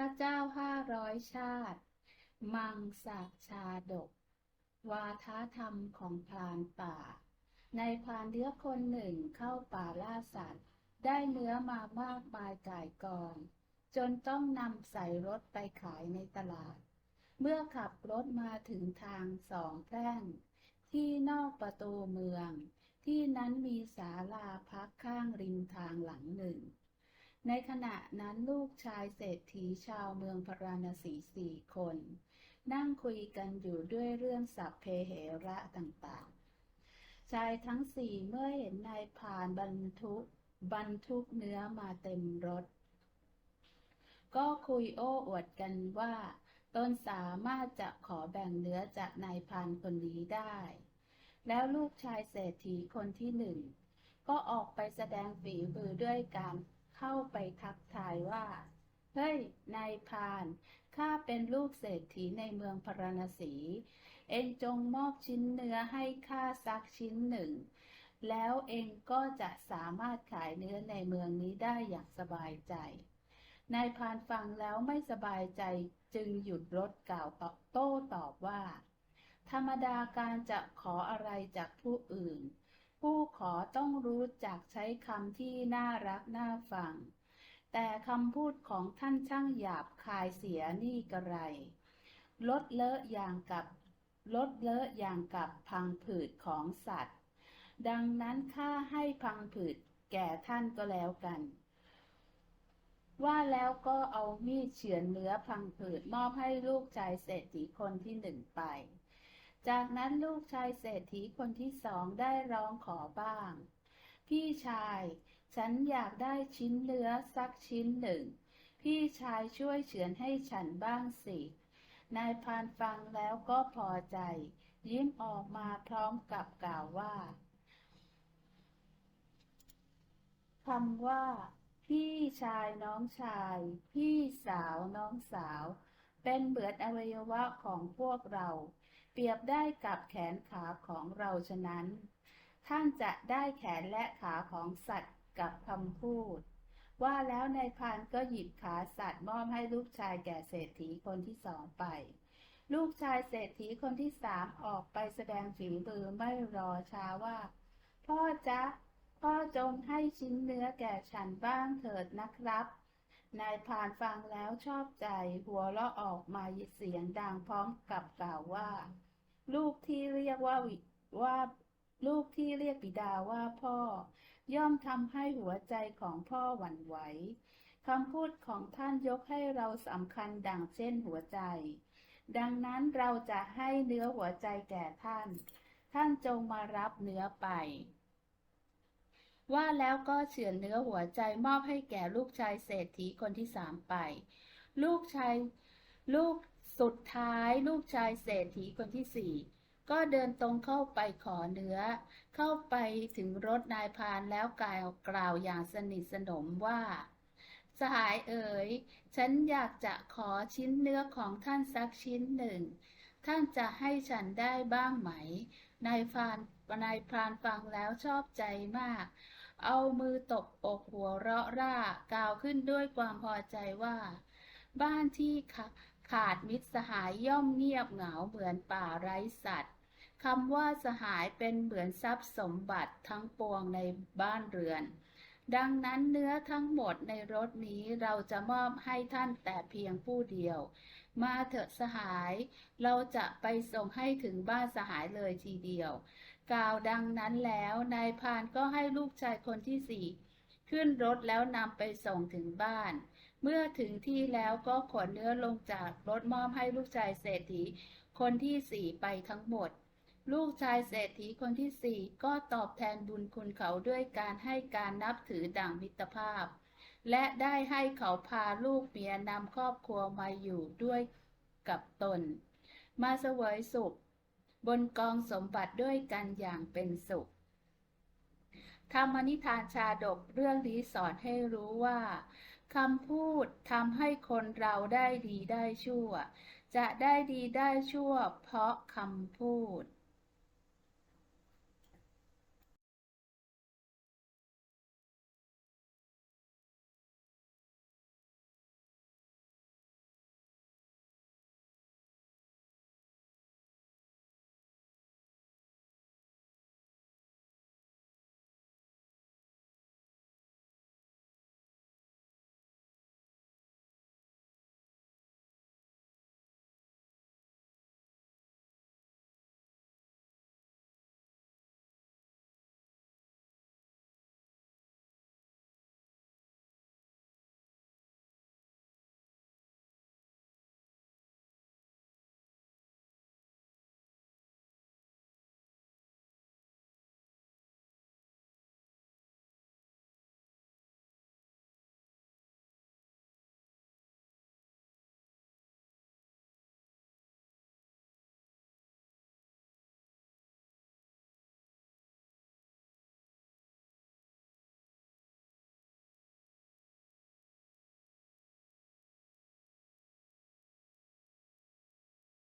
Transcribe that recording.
ระเจ้าห้าร้อยชาติ มังสาชาดก วาทธรรมของพรานป่า ในพรานเนื้อคนหนึ่งเข้าป่าล่าสัตว์ ได้เนื้อมามากมายก่ายกอง จนต้องนำใส่รถไปขายในตลาด เมื่อขับรถมาถึงทางสองแพร่ง ที่นอกประตูเมือง ที่นั้นมีศาลาพักข้างริมทางหลังหนึ่ง ในขณะนั้นลูกชายเศรษฐีชาวเมืองพาราณสีสี่คน นั่งคุยกันอยู่ด้วยเรื่องสัพเพเหระต่างๆ ชายทั้งสี่เมื่อเห็นนายผ่านบรรทุกบรรทุกเนื้อมาเต็มรถ ก็คุยโอ้อวดกันว่าตนสามารถจะขอแบ่งเนื้อจากนายพานคนนี้ได้ แล้วลูกชายเศรษฐีคนที่หนึ่ง ก็ออกไปแสดงฝีมือด้วยการ เข้าไปทักทายว่า เฮ้ย นายพาน ข้าเป็นลูกเศรษฐีในเมืองพาราณสี เองจงมอบชิ้นเนื้อให้ข้าสักชิ้นหนึ่ง แล้วเองก็จะสามารถขายเนื้อในเมืองนี้ได้อย่างสบายใจ นายพานฟังแล้วไม่สบายใจจึงหยุดรถกล่าวตอบโต้ตอบว่า ธรรมดาการจะขออะไรจากผู้อื่น ผู้ขอต้องรู้จักใช้คำที่น่ารักน่าฟัง แต่คำพูดของท่านช่างหยาบคายเสียนี่กระไร ลดเลอะอย่างกับลดเลอะอย่างกับพังผืดของสัตว์ ดังนั้นข้าให้พังผืดแก่ท่านก็แล้วกัน ว่าแล้วก็เอามีดเฉือนเนื้อพังผืดมอบให้ลูกชายเศรษฐีคนที่หนึ่งไป จากนั้นลูกชายเศรษฐีคนที่สองได้ร้องขอบ้าง พี่ชาย ฉันอยากได้ชิ้นเนื้อสักชิ้นหนึ่ง พี่ชายช่วยเฉือนให้ฉันบ้างสิ นายพานฟังแล้วก็พอใจ ยิ้มออกมาพร้อมกับกล่าวว่าคำว่า พี่ชายน้องชาย พี่สาวน้องสาว เป็นเหมือนอวัยวะของพวกเรา เปรียบได้กับแขนขาของเราฉะนั้น ท่านจะได้แขนและขาของสัตว์กับคำพูด ว่าแล้วนายพรานก็หยิบขาสัตว์มอบให้ลูกชายแก่เศรษฐีคนที่สองไป ลูกชายเศรษฐีคนที่สามออกไปแสดงฝีมือไม่รอช้าว่า พ่อจ๊ะพ่อจงให้ชิ้นเนื้อแก่ฉันบ้างเถิดนะครับ นายพานฟังแล้วชอบใจหัวเราะออกมาเสียงดังพร้อมกับกล่าวว่า ลูกที่เรียกว่าวิว่าลูกที่เรียกบิดาว่าพ่อ ย่อมทำให้หัวใจของพ่อหวั่นไหวคำพูดของท่านยกให้เราสำคัญดังเช่นหัวใจ ดังนั้นเราจะให้เนื้อหัวใจแก่ท่าน ท่านจงมารับเนื้อไป ว่าแล้วก็เฉือนเนื้อหัวใจมอบให้แก่ลูกชายเศรษฐีคนที่สามไป ลูกชายลูกสุดท้ายลูกชายเศรษฐีคนที่สี่ก็เดินตรงเข้าไปขอเนื้อ เข้าไปถึงรถนายพานแล้วกล่าวกล่าวอย่างสนิทสนมว่า สหายเอ๋ย ฉันอยากจะขอชิ้นเนื้อของท่านสักชิ้นหนึ่ง ท่านจะให้ฉันได้บ้างไหม นายพรานนายพรานฟังแล้วชอบใจมาก เอามือตบอกหัวเราะร่ากล่าวขึ้นด้วยความพอใจว่า บ้านที่ขาดมิตรสหายย่อมเงียบเหงาเหมือนป่าไร้สัตว์คำว่าสหายเป็นเหมือนทรัพย์สมบัติทั้งปวงในบ้านเรือน ดังนั้นเนื้อทั้งหมดในรถนี้เราจะมอบให้ท่านแต่เพียงผู้เดียว มาเถอะสหาย เราจะไปส่งให้ถึงบ้านสหายเลยทีเดียว กล่าวดังนั้นแล้วนายพานก็ให้ลูกชายคนที่สี่ขึ้นรถแล้วนำไปส่งถึงบ้าน เมื่อถึงที่แล้วก็ขนเนื้อลงจากรถมอบให้ลูกชายเศรษฐีคนที่สี่ไปทั้งหมด ลูกชายเศรษฐีคนที่สี่ก็ตอบแทนบุญคุณเขาด้วยการให้การนับถือดั่งมิตรภาพ และได้ให้เขาพาลูกเมียนำครอบครัวมาอยู่ด้วยกับตน มาเสวยสุข บนกองสมบัติด้วยกันอย่างเป็นสุข ธรรมนิทานชาดกเรื่องนี้สอนให้รู้ว่าคำพูดทำให้คนเราได้ดีได้ชั่ว จะได้ดีได้ชั่วเพราะคำพูด